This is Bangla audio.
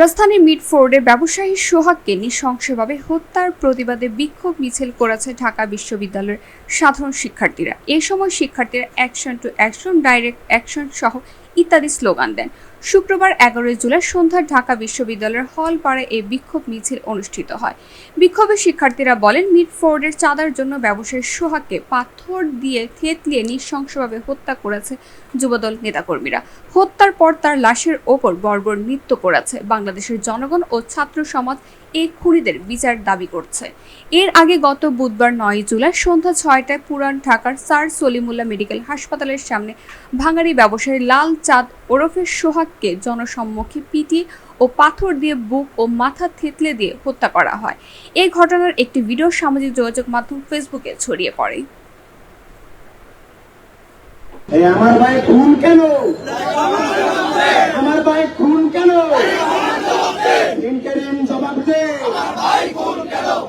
রাজধানীর মিডফোর্ডে ব্যবসায়ী সোহাগকে নৃশংসভাবে হত্যার প্রতিবাদে বিক্ষোভ মিছিল করেছে ঢাকা বিশ্ববিদ্যালয়ের সাধারণ শিক্ষার্থীরা। এ সময় শিক্ষার্থীরা action to action, direct action সহ ইত্যাদি স্লোগান দেন। শুক্রবার এগারোই জুলাই সন্ধ্যায় ঢাকা বিশ্ববিদ্যালয়ের হল পাড়ে এই বিক্ষোভ মিছিল অনুষ্ঠিত হয়। বিক্ষোভে শিক্ষার্থীরা বলেন মিডফোর্ডের চাঁদার জন্য ব্যবসায়ী সোহাগকে পাথর দিয়ে থেতলিয়ে নৃশংসভাবে হত্যা করেছে যুবদল নেতাকর্মীরা। হত্যার পর তার লাশের ওপর বর্বর নৃত্য করেছে বাংলাদেশের জনগণ ও ছাত্র সমাজ এই খুনিদের বিচার দাবি করছে। এর আগে গত বুধবার নয় জুলাই সন্ধ্যা ছয়টায় পুরান ঢাকার স্যার সলিমুল্লাহ মেডিকেল হাসপাতালের সামনে ভাঙারি ব্যবসায়ী লাল চাঁদ ওরফে সোহাগকে জনসম্মুখে পিটিয়ে ও পাথর দিয়ে বুক ও মাথা থেতলে দিয়ে হত্যা করা হয়। এই ঘটনার একটি ভিডিও সামাজিক যোগাযোগ মাধ্যম ফেসবুকে ছড়িয়ে পড়ে। আমার ভাই খুন কেন? আমার ভাই খুন কেন?